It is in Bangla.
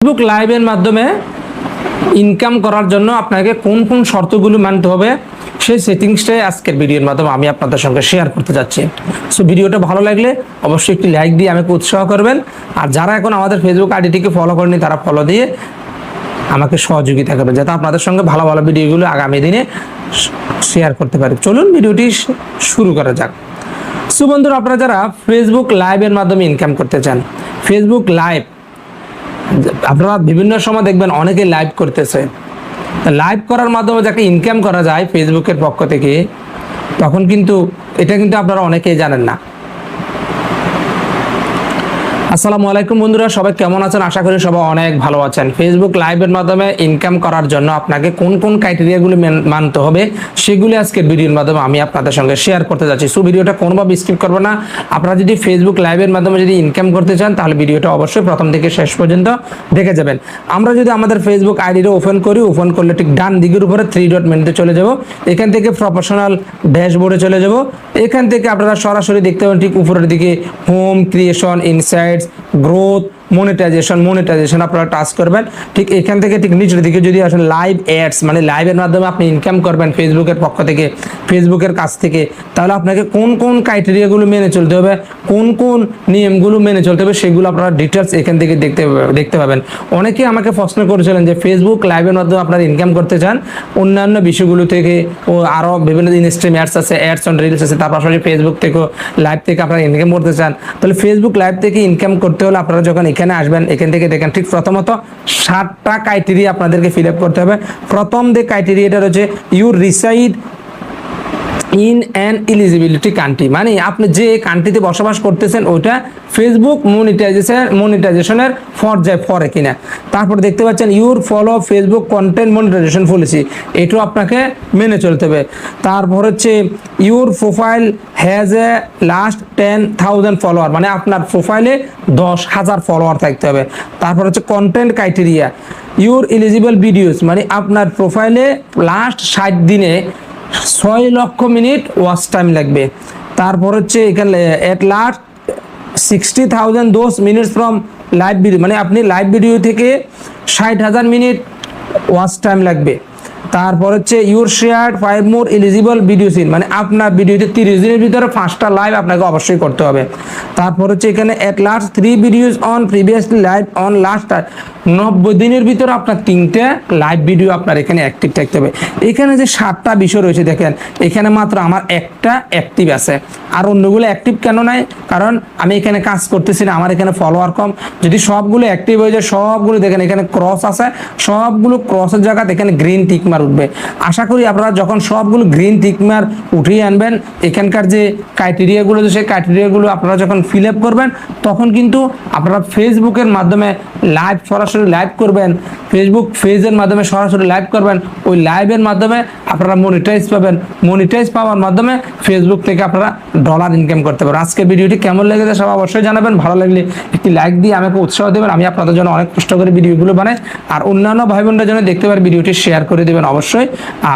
ফেসবুক লাইভের মাধ্যমে ইনকাম করার জন্য আপনাকে কোন কোন শর্তগুলো মানতে হবে, সেই সেটিংসটাই আজকের ভিডিওর মাধ্যমে আমি আপনাদের সঙ্গে শেয়ার করতে যাচ্ছি। সো ভিডিওটা ভালো লাগলে অবশ্যই একটি লাইক দিয়ে আমাকে উৎসাহ করবেন। আর যারা এখন আমাদের ফেসবুক আইডিটিকে ফলো করেনি, তারা ফলো দিয়ে আমাকে সহযোগিতা করবেন, যাতে আপনাদের সঙ্গে ভালো ভালো ভিডিওগুলো আগামী দিনে শেয়ার করতে পারি। চলুন ভিডিওটি শুরু করা যাক। সো বন্ধুরা, আপনারা যারা ফেসবুক লাইভের মাধ্যমে ইনকাম করতে চান ফেসবুক লাইভ আপনারা বিভিন্ন সময় দেখবেন অনেকে লাইভ করতেছে। লাইভ করার মাধ্যমে যাকে ইনকাম করা যায় ফেসবুকের পক্ষ থেকে, তখন কিন্তু এটা কিন্তু আপনারা অনেকেই জানেন না। আসসালামু আলাইকুম বন্ধুরা, সবাই কেমন আছেন? আশা করি সবাই অনেক ভালো আছেন। ফেসবুক লাইভের মাধ্যমে ইনকাম করার জন্য আপনাকে কোন কোন ক্রাইটেরিয়াগুলি মানতে হবে, সেগুলি আজকের ভিডিওর মাধ্যমে আমি আপনাদের সঙ্গে শেয়ার করতে যাচ্ছি। সো ভিডিওটা কোনোভাবে স্কিপ করব না। আপনারা যদি ফেসবুক লাইভের মাধ্যমে যদি ইনকাম করতে চান, তাহলে ভিডিওটা অবশ্যই প্রথম থেকে শেষ পর্যন্ত দেখে যাবেন। আমরা যদি আমাদের ফেসবুক আইডিটা ওপেন করি ওপেন করলে ঠিক ডান দিকের উপরে থ্রি ডট মেনুতে চলে যাব। এখান থেকে প্রফেশনাল ড্যাশবোর্ডে চলে যাব। এখান থেকে আপনারা সরাসরি দেখতে পাবেন ঠিক উপরের দিকে home creation provides growth monetization monetization আপনারা টাচ করবেন। ঠিক এখান থেকে ঠিক নিচের দিকে যদি আসেন লাইভ অ্যাডস মানে লাইভের মাধ্যমে আপনি ইনকাম করবেন ফেসবুকের পক্ষ থেকে ফেসবুকের কাছ থেকে, তাহলে আপনাকে কোন কোন ক্রাইটেরিয়াগুলো মেনে চলতে হবে, কোন কোন নিয়মগুলো মেনে চলতে হবে সেগুলো আপনারা ডিটেলস এখান থেকে দেখতে দেখতে পাবেন। অনেকে আমাকে প্রশ্ন করেছিলেন যে ফেসবুক লাইভের মাধ্যমে আপনারা ইনকাম করতে চান? অন্যান্য বিষয়গুলো থেকে, ও আরও বিভিন্ন ইনস্ট্রিম অ্যাডস আছে অ্যাডস অন রিলস আছে, তার পাশাপাশি ফেসবুক থেকেও লাইভ থেকে আপনারা ইনকাম করতে চান। তাহলে ফেসবুক লাইভ থেকে ইনকাম করতে হলে আপনারা যখন এখানে আসবেন, এখান থেকে দেখেন ঠিক প্রথমত সাতটা ক্রাইটেরিয়া আপনাদেরকে ফিল করতে হবে। প্রথম যে ক্রাইটেরিয়াটা রয়েছে you reside in an eligibility country. মানে আপনি যে কান্ট্রিতে বসবাস করতেছেন, ওইটা ফেসবুক মনিটাইজেশন মনিটাইজেশনের পর্যায়ে পরে কিনা। তারপর দেখতে পাচ্ছেন your follow Facebook content monetization policy এটাও আপনাকে মেনে চলতে হবে। তারপর হচ্ছে your profile has a least ten thousand follower মানে আপনার প্রোফাইলে দশ হাজার ফলোয়ার থাকতে হবে। তারপর হচ্ছে content criteria your eligible videos মানে আপনার প্রোফাইলে লাস্ট ষাট দিনে ছয় লক্ষ মিনিট ওয়াচ টাইম লাগবে। তারপর হচ্ছে এখানে at least sixty thousand those minutes from live video মানে আপনি লাইভ ভিডিও থেকে ষাট হাজার মিনিট ওয়াচ টাইম লাগবে। তারপর হচ্ছে your share five more eligible video seen মানে আপনার ভিডিওতে তিরিশ দিনের ভিতরে পাঁচটা লাইভ আপনাকে অবশ্যই করতে হবে। তারপর হচ্ছে এখানে at least three videos on previously live on last নব্বই দিনের ভিতরে আপনার তিনটে লাইভ ভিডিও আপনার এখানে অ্যাক্টিভ থাকতে হবে। এখানে যে সাতটা বিষয় রয়েছে দেখেন, এখানে মাত্র আমার একটা অ্যাক্টিভ আছে। আর অন্যগুলো অ্যাক্টিভ কেন নাই? কারণ আমি এখানে কাজ করতেছি না, আমার এখানে ফলোয়ার কম। যদি সবগুলো অ্যাক্টিভ হয়ে যায়, সবগুলো দেখেন এখানে ক্রস আছে, সবগুলো ক্রসের জায়গাতে এখানে গ্রিন টিকমার উঠবে। আশা করি আপনারা যখন সবগুলো গ্রিন টিকমার উঠিয়ে আনবেন, এখানকার যে ক্রাইটেরিয়াগুলো সেই ক্রাইটেরিয়াগুলো আপনারা যখন ফিল আপ করবেন, তখন কিন্তু আপনারা ফেসবুকের মাধ্যমে লাইভ সরাসরি লাইভ করবেন ফেসবুক পেজের মাধ্যমে সরাসরি লাইভ করবেন, ওই লাইভের মাধ্যমে আপনারা মনিটাইজ পাবেন। মনিটাইজ পাওয়ার মাধ্যমে ফেসবুক থেকে আপনারা ডলার ইনকাম করতে পারবেন। আজকে ভিডিওটি কেমন লেগেছে সব অবশ্যই জানাবেন। ভালো লাগলে একটি লাইক দিয়ে আমাকে উৎসাহ দেবেন। আমি আপনাদের জন্য অনেক কষ্ট করে ভিডিওগুলো বানাই। আর অন্যান্য ভাই বোনরা যেন দেখতে পারেন ভিডিওটি শেয়ার করে দেবেন অবশ্যই।